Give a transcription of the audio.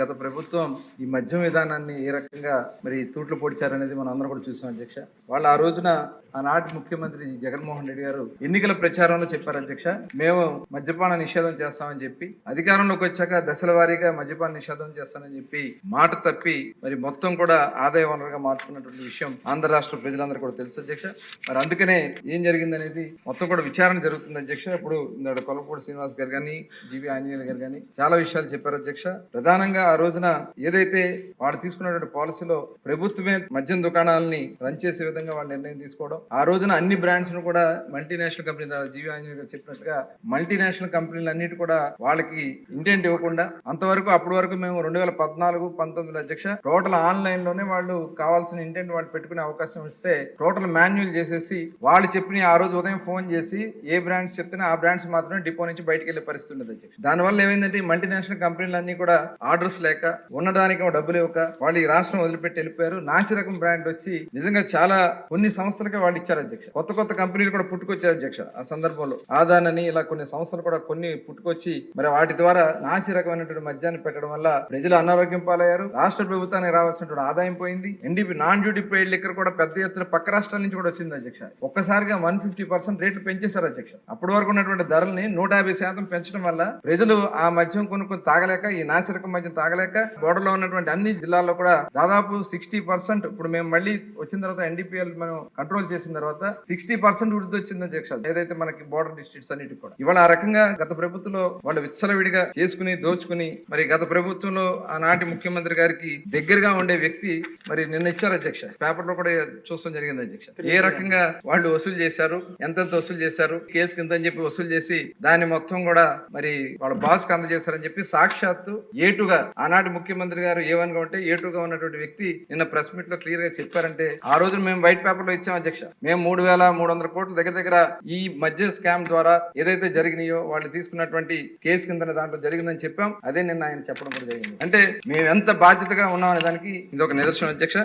గత ప్రభుత్వం ఈ మద్యం విధానాన్ని ఏ రకంగా మరి తూట్లు పొడిచారనేది మనం అందరం కూడా చూసాం అధ్యక్ష. వాళ్ళు ఆ రోజున ఆనాటి ముఖ్యమంత్రి జగన్మోహన్ రెడ్డి గారు ఎన్నికల ప్రచారంలో చెప్పారు అధ్యక్ష. మేము మద్యపాన నిషేధం చేస్తామని చెప్పి అధికారంలోకి వచ్చాక దశల వారీగా మద్యపాన నిషేధం చేస్తానని చెప్పి మాట తప్పి మరి మొత్తం కూడా ఆదాయ వనరుగా మార్చుకున్నటువంటి విషయం ఆంధ్ర రాష్ట్ర ప్రజలందరూ కూడా తెలుసు అధ్యక్ష. మరి అందుకనే ఏం జరిగిందనేది మొత్తం కూడా విచారణ జరుగుతుంది అధ్యక్ష. ఇప్పుడు కొలపూడి శ్రీనివాస్ గారు కానీ జీవి ఆంజనేయులు గారు కానీ చాలా విషయాలు చెప్పారు అధ్యక్ష. ప్రధానంగా ఆ రోజున ఏదైతే వాళ్ళు తీసుకున్నటువంటి పాలసీలో ప్రభుత్వమే మద్యం దుకాణాలని రన్ చేసే విధంగా వాళ్ళు నిర్ణయం తీసుకోవడం ఆ రోజున అన్ని బ్రాండ్స్ను కూడా మల్టీనేషనల్ కంపెనీ జీవి ఆంజనేయులు చెప్పినట్టుగా మల్టీనేషనల్ కంపెనీలు అన్నిటి కూడా వాళ్ళకి ఇంటెంట్ ఇవ్వకుండా అంతవరకు అప్పటి వరకు మేము రెండు వేల పద్నాలుగు పంతొమ్మిది అధ్యక్ష టోటల్ ఆన్లైన్లోనే వాళ్ళు కావాల్సిన ఇంటెంట్ వాళ్ళు పెట్టుకునే అవకాశం ఇస్తే టోటల్ మాన్యువల్ చేసేసి వాళ్ళు చెప్పిన ఆ రోజు ఉదయం ఫోన్ చేసి ఏ బ్రాండ్స్ చెప్తే ఆ బ్రాండ్స్ మాత్రమే డిపో నుంచి బయటకు వెళ్ళే పరిస్థితి ఉండదు అధ్యక్ష. దానివల్ల ఏమైందంటే మల్టీనేషనల్ కంపెనీలు అన్ని కూడా ఆర్డర్స్ లేక ఉండడానికి డబ్బులు ఇవ్వక వాళ్ళు ఈ రాష్ట్రం వదిలిపెట్టి వెళ్ళిపోయారు. నాసి రకం బ్రాండ్ వచ్చి నిజంగా చాలా కొన్ని సంస్థలకే వాళ్ళు ఇచ్చారు అధ్యక్ష. కొత్త కొత్త కంపెనీలు కూడా పుట్టుకొచ్చారు అధ్యక్ష ఆ సందర్భంలో. ఆదాన్ అని ఇలా కొన్ని సంస్థలు కూడా కొన్ని పుట్టుకొచ్చి మరి వాటి ద్వారా నాసిరకమైనటువంటి మద్యాన్ని పెట్టడం వల్ల ప్రజలు అనారోగ్యం పాలయ్యారు. రాష్ట్ర ప్రభుత్వానికి రావాల్సినటువంటి ఆదాయం పోయింది. NDP non duty paid liquor కూడా పెద్ద ఎత్తున పక్క రాష్ట్రాల నుంచి కూడా వచ్చింది అధ్యక్ష. ఒక్కసారిగా వన్ ఫిఫ్టీ పర్సెంట్ రేట్లు పెంచేశారు అధ్యక్ష. అప్పటి వరకు ఉన్నటువంటి ధరల్ని నూట యాభై శాతం పెంచడం వల్ల ప్రజలు ఆ మద్యం కొనుక్కొని తాగలేక ఈ నాసిరకం మద్యం తాగలేక బోర్డర్లో ఉన్నటువంటి అన్ని జిల్లాల్లో కూడా దాదాపు సిక్స్టీ పర్సెంట్ ఇప్పుడు మేము మళ్ళీ వచ్చిన తర్వాత ఎన్డీపీఎల్ మనం కంట్రోల్ చేసిన తర్వాత సిక్స్టీ పర్సెంట్ వృద్ధి వచ్చింది అధ్యక్ష ఏదైతే మనకి బోర్డర్ డిస్ట్రిక్ట్స్ అన్నిటి కూడా. ఇవాళ ఆ రకంగా గత ప్రభుత్వంలో వాళ్ళు విచ్చలవిడిగా చేసుకుని దోచుకుని మరి గత ప్రభుత్వంలో ఆనాటి ముఖ్యమంత్రి గారికి దగ్గరగా ఉండే వ్యక్తి మరి నిన్న ఇచ్చారు అధ్యక్ష. పేపర్లో కూడా చూస్తాం జరిగింది అధ్యక్ష. ఏ రకంగా వాళ్ళు వసూలు చేశారు ఎంతెంత వసూలు చేశారు కేసు కింద అని చెప్పి వసూలు చేసి దాన్ని మొత్తం కూడా మరి వాళ్ళ బాస్కి అందజేశారని చెప్పి సాక్షాత్తు ఏటుగా ఆనాటి ముఖ్యమంత్రి గారు ఏవన్గా ఉంటే ఏటుగా ఉన్నటువంటి వ్యక్తి నిన్న ప్రెస్ మీట్లో క్లియర్గా చెప్పారంటే ఆ రోజు మేము వైట్ పేపర్లో ఇచ్చాం అధ్యక్ష. మేము మూడు వేల మూడు వందల కోట్ల దగ్గర దగ్గర ఈ మధ్య స్కామ్ ద్వారా ఏదైతే జరిగినాయో వాళ్ళు తీసుకున్నటువంటి కేసు కింద దాంట్లో జరిగిందని చెప్పాం. అదే నిన్న ఆయన చెప్పడం కూడా జరిగింది. అంటే మేము ఎంత బాధ్యతగా ఉన్నాం అనే దానికి ఇది ఒక నిదర్శనం అధ్యక్ష.